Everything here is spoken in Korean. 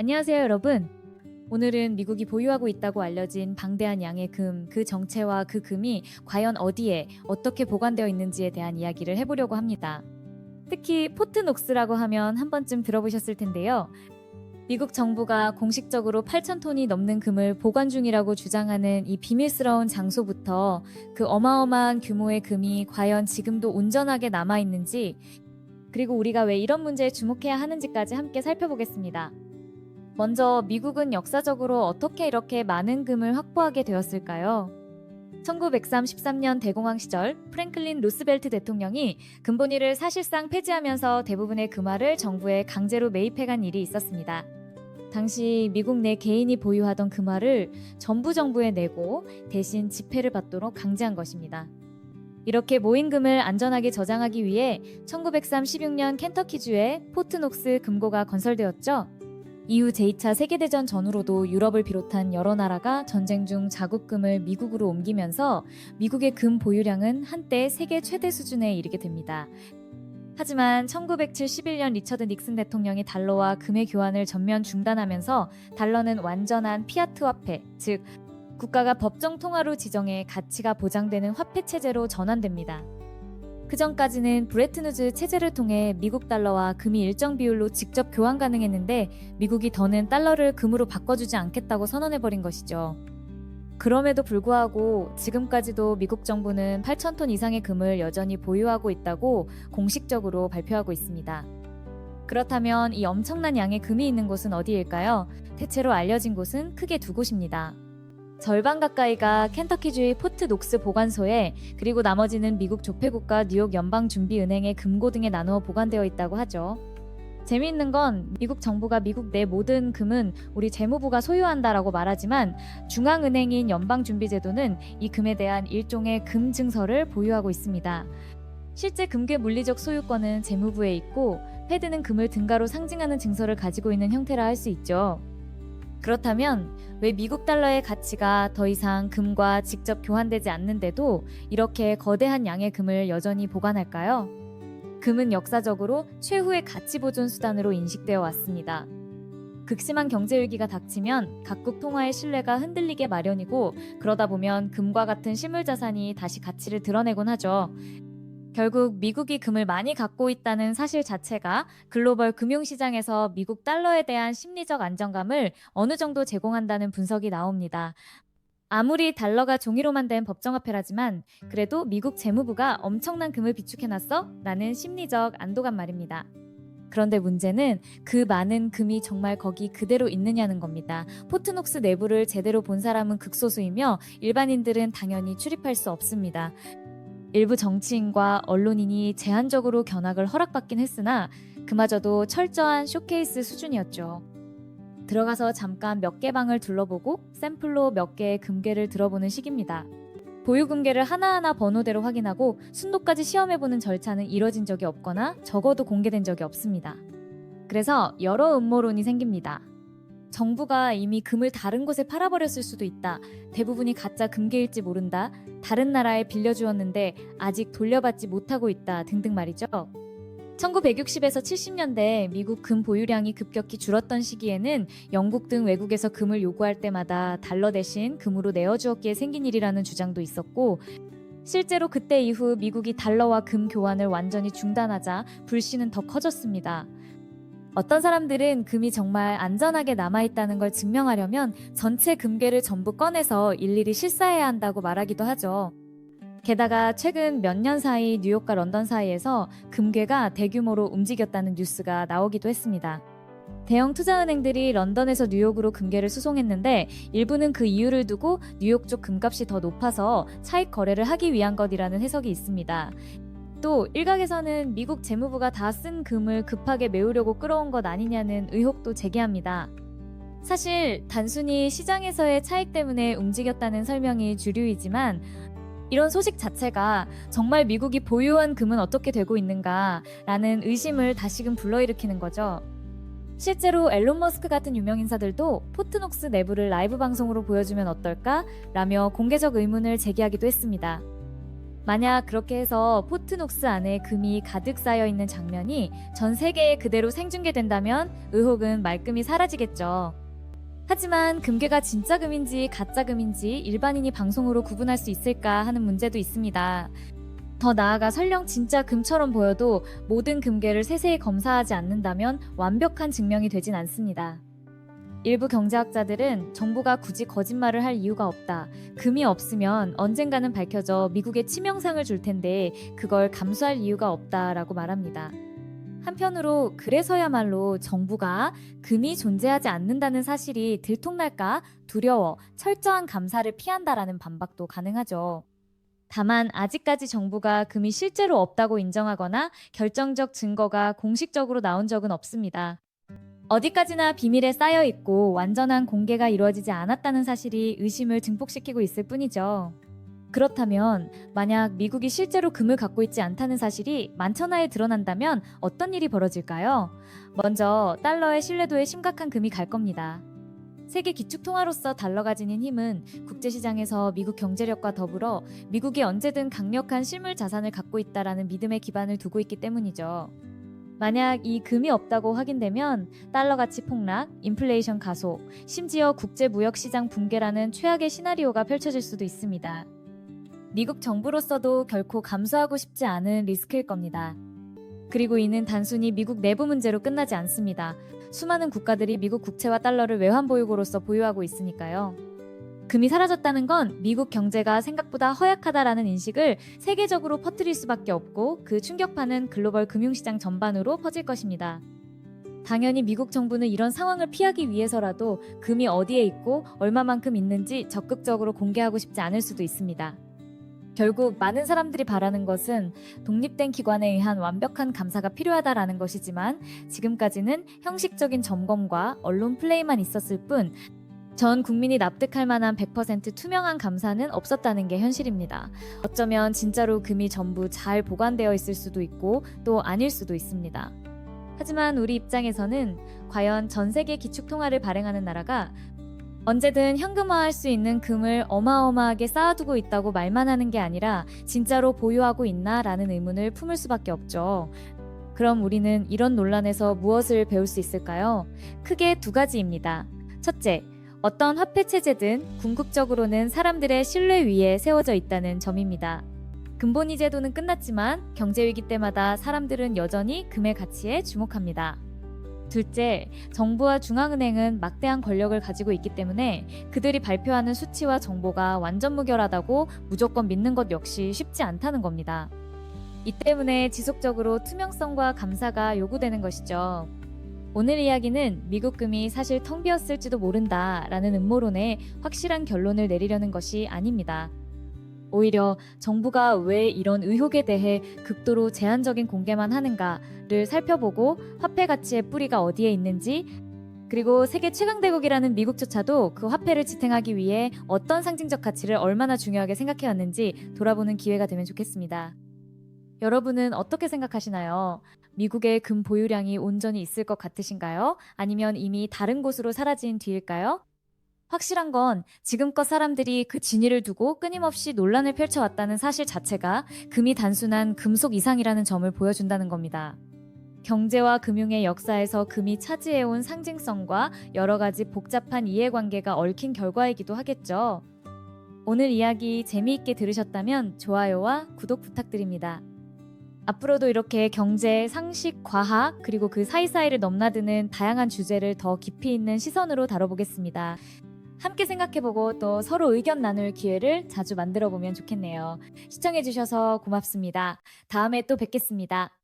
안녕하세요, 여러분. 오늘은 미국이 보유하고 있다고 알려진 방대한 양의 금, 그 정체와 그 금이 과연 어디에 어떻게 보관되어 있는지에 대한 이야기를 해보려고 합니다. 특히 포트녹스라고 하면 한 번쯤 들어보셨을 텐데요. 미국 정부가 공식적으로 8,000톤이 넘는 금을 보관 중이라고 주장하는 이 비밀스러운 장소부터 그 어마어마한 규모의 금이 과연 지금도 온전하게 남아있는지, 그리고 우리가 왜 이런 문제에 주목해야 하는지까지 함께 살펴보겠습니다. 먼저 미국은 역사적으로 어떻게 이렇게 많은 금을 확보하게 되었을까요? 1933년 대공황 시절 프랭클린 루스벨트 대통령이 금본위를 사실상 폐지하면서 대부분의 금화를 정부에 강제로 매입해간 일이 있었습니다. 당시 미국 내 개인이 보유하던 금화를 전부 정부에 내고 대신 지폐를 받도록 강제한 것입니다. 이렇게 모인 금을 안전하게 저장하기 위해 1936년 켄터키주에 포트녹스 금고가 건설되었죠. 이후 제2차 세계대전 전후로도 유럽을 비롯한 여러 나라가 전쟁 중 자국금을 미국으로 옮기면서 미국의 금 보유량은 한때 세계 최대 수준에 이르게 됩니다. 하지만 1971년 리처드 닉슨 대통령이 달러와 금의 교환을 전면 중단하면서 달러는 완전한 피아트 화폐, 즉 국가가 법정 통화로 지정해 가치가 보장되는 화폐 체제로 전환됩니다. 그 전까지는 브레트누즈 체제를 통해 미국 달러와 금이 일정 비율로 직접 교환 가능했는데 미국이 더는 달러를 금으로 바꿔주지 않겠다고 선언해버린 것이죠. 그럼에도 불구하고 지금까지도 미국 정부는 8,000톤 이상의 금을 여전히 보유하고 있다고 공식적으로 발표하고 있습니다. 그렇다면 이 엄청난 양의 금이 있는 곳은 어디일까요? 대체로 알려진 곳은 크게 두 곳입니다. 절반 가까이가 켄터키주의 포트 녹스 보관소에 그리고 나머지는 미국 조폐국가 뉴욕 연방준비은행의 금고 등에 나누어 보관되어 있다고 하죠. 재미있는 건 미국 정부가 미국 내 모든 금은 우리 재무부가 소유한다라고 말하지만 중앙은행인 연방준비제도는 이 금에 대한 일종의 금 증서를 보유하고 있습니다. 실제 금괴 물리적 소유권은 재무부에 있고 패드는 금을 등가로 상징하는 증서를 가지고 있는 형태라 할 수 있죠. 그렇다면 왜 미국 달러의 가치가 더 이상 금과 직접 교환되지 않는데도 이렇게 거대한 양의 금을 여전히 보관할까요? 금은 역사적으로 최후의 가치 보존 수단으로 인식되어 왔습니다. 극심한 경제 위기가 닥치면 각국 통화의 신뢰가 흔들리게 마련이고 그러다 보면 금과 같은 실물 자산이 다시 가치를 드러내곤 하죠. 결국 미국이 금을 많이 갖고 있다는 사실 자체가 글로벌 금융시장에서 미국 달러에 대한 심리적 안정감을 어느 정도 제공한다는 분석이 나옵니다. 아무리 달러가 종이로만 된 법정화폐라지만 그래도 미국 재무부가 엄청난 금을 비축해놨어? 라는 심리적 안도감 말입니다. 그런데 문제는 그 많은 금이 정말 거기 그대로 있느냐는 겁니다. 포트녹스 내부를 제대로 본 사람은 극소수이며 일반인들은 당연히 출입할 수 없습니다. 일부 정치인과 언론인이 제한적으로 견학을 허락받긴 했으나 그마저도 철저한 쇼케이스 수준이었죠. 들어가서 잠깐 몇 개 방을 둘러보고 샘플로 몇 개의 금괴를 들어보는 식입니다. 보유 금괴를 하나하나 번호대로 확인하고 순도까지 시험해보는 절차는 이뤄진 적이 없거나 적어도 공개된 적이 없습니다. 그래서 여러 음모론이 생깁니다. 정부가 이미 금을 다른 곳에 팔아버렸을 수도 있다. 대부분이 가짜 금괴일지 모른다. 다른 나라에 빌려주었는데 아직 돌려받지 못하고 있다. 등등 말이죠. 1960에서 70년대 미국 금 보유량이 급격히 줄었던 시기에는 영국 등 외국에서 금을 요구할 때마다 달러 대신 금으로 내어주었기에 생긴 일이라는 주장도 있었고 실제로 그때 이후 미국이 달러와 금 교환을 완전히 중단하자 불씨는 더 커졌습니다. 어떤 사람들은 금이 정말 안전하게 남아있다는 걸 증명하려면 전체 금괴를 전부 꺼내서 일일이 실사해야 한다고 말하기도 하죠. 게다가 최근 몇 년 사이 뉴욕과 런던 사이에서 금괴가 대규모로 움직였다는 뉴스가 나오기도 했습니다. 대형 투자은행들이 런던에서 뉴욕으로 금괴를 수송했는데 일부는 그 이유를 두고 뉴욕 쪽 금값이 더 높아서 차익 거래를 하기 위한 것이라는 해석이 있습니다. 또 일각에서는 미국 재무부가 다 쓴 금을 급하게 메우려고 끌어온 것 아니냐는 의혹도 제기합니다. 사실 단순히 시장에서의 차익 때문에 움직였다는 설명이 주류이지만 이런 소식 자체가 정말 미국이 보유한 금은 어떻게 되고 있는가라는 의심을 다시금 불러일으키는 거죠. 실제로 앨런 머스크 같은 유명 인사들도 포트녹스 내부를 라이브 방송으로 보여주면 어떨까? 라며 공개적 의문을 제기하기도 했습니다. 만약 그렇게 해서 포트녹스 안에 금이 가득 쌓여 있는 장면이 전 세계에 그대로 생중계된다면 의혹은 말끔히 사라지겠죠. 하지만 금괴가 진짜 금인지 가짜 금인지 일반인이 방송으로 구분할 수 있을까 하는 문제도 있습니다. 더 나아가 설령 진짜 금처럼 보여도 모든 금괴를 세세히 검사하지 않는다면 완벽한 증명이 되진 않습니다. 일부 경제학자들은 정부가 굳이 거짓말을 할 이유가 없다. 금이 없으면 언젠가는 밝혀져 미국에 치명상을 줄 텐데 그걸 감수할 이유가 없다라고 말합니다. 한편으로 그래서야말로 정부가 금이 존재하지 않는다는 사실이 들통날까 두려워 철저한 감사를 피한다라는 반박도 가능하죠. 다만 아직까지 정부가 금이 실제로 없다고 인정하거나 결정적 증거가 공식적으로 나온 적은 없습니다. 어디까지나 비밀에 쌓여 있고 완전한 공개가 이루어지지 않았다는 사실이 의심을 증폭시키고 있을 뿐이죠. 그렇다면 만약 미국이 실제로 금을 갖고 있지 않다는 사실이 만천하에 드러난다면 어떤 일이 벌어질까요? 먼저 달러의 신뢰도에 심각한 금이 갈 겁니다. 세계 기축 통화로서 달러가 지닌 힘은 국제시장에서 미국 경제력과 더불어 미국이 언제든 강력한 실물 자산을 갖고 있다라는 믿음의 기반을 두고 있기 때문이죠. 만약 이 금이 없다고 확인되면 달러 가치 폭락, 인플레이션 가속, 심지어 국제 무역 시장 붕괴라는 최악의 시나리오가 펼쳐질 수도 있습니다. 미국 정부로서도 결코 감수하고 싶지 않은 리스크일 겁니다. 그리고 이는 단순히 미국 내부 문제로 끝나지 않습니다. 수많은 국가들이 미국 국채와 달러를 외환 보유고로서 보유하고 있으니까요. 금이 사라졌다는 건 미국 경제가 생각보다 허약하다라는 인식을 세계적으로 퍼뜨릴 수밖에 없고 그 충격파는 글로벌 금융시장 전반으로 퍼질 것입니다. 당연히 미국 정부는 이런 상황을 피하기 위해서라도 금이 어디에 있고 얼마만큼 있는지 적극적으로 공개하고 싶지 않을 수도 있습니다. 결국 많은 사람들이 바라는 것은 독립된 기관에 의한 완벽한 감사가 필요하다라는 것이지만 지금까지는 형식적인 점검과 언론 플레이만 있었을 뿐 전 국민이 납득할 만한 100% 투명한 감사는 없었다는 게 현실입니다. 어쩌면 진짜로 금이 전부 잘 보관되어 있을 수도 있고 또 아닐 수도 있습니다. 하지만 우리 입장에서는 과연 전 세계 기축 통화를 발행하는 나라가 언제든 현금화할 수 있는 금을 어마어마하게 쌓아두고 있다고 말만 하는 게 아니라 진짜로 보유하고 있나 라는 의문을 품을 수밖에 없죠. 그럼 우리는 이런 논란에서 무엇을 배울 수 있을까요? 크게 두 가지입니다. 첫째, 어떤 화폐 체제든 궁극적으로는 사람들의 신뢰 위에 세워져 있다는 점입니다. 근본위 제도는 끝났지만 경제위기 때마다 사람들은 여전히 금의 가치에 주목합니다. 둘째, 정부와 중앙은행은 막대한 권력을 가지고 있기 때문에 그들이 발표하는 수치와 정보가 완전 무결하다고 무조건 믿는 것 역시 쉽지 않다는 겁니다. 이 때문에 지속적으로 투명성과 감사가 요구되는 것이죠. 오늘 이야기는 미국 금이 사실 텅 비었을지도 모른다 라는 음모론에 확실한 결론을 내리려는 것이 아닙니다. 오히려 정부가 왜 이런 의혹에 대해 극도로 제한적인 공개만 하는가를 살펴보고 화폐 가치의 뿌리가 어디에 있는지 그리고 세계 최강대국이라는 미국조차도 그 화폐를 지탱하기 위해 어떤 상징적 가치를 얼마나 중요하게 생각해왔는지 돌아보는 기회가 되면 좋겠습니다. 여러분은 어떻게 생각하시나요? 미국의 금 보유량이 온전히 있을 것 같으신가요? 아니면 이미 다른 곳으로 사라진 뒤일까요? 확실한 건 지금껏 사람들이 그 진위를 두고 끊임없이 논란을 펼쳐왔다는 사실 자체가 금이 단순한 금속 이상이라는 점을 보여준다는 겁니다. 경제와 금융의 역사에서 금이 차지해온 상징성과 여러 가지 복잡한 이해관계가 얽힌 결과이기도 하겠죠. 오늘 이야기 재미있게 들으셨다면 좋아요와 구독 부탁드립니다. 앞으로도 이렇게 경제, 상식, 과학, 그리고 그 사이사이를 넘나드는 다양한 주제를 더 깊이 있는 시선으로 다뤄보겠습니다. 함께 생각해보고 또 서로 의견 나눌 기회를 자주 만들어 보면 좋겠네요. 시청해주셔서 고맙습니다. 다음에 또 뵙겠습니다.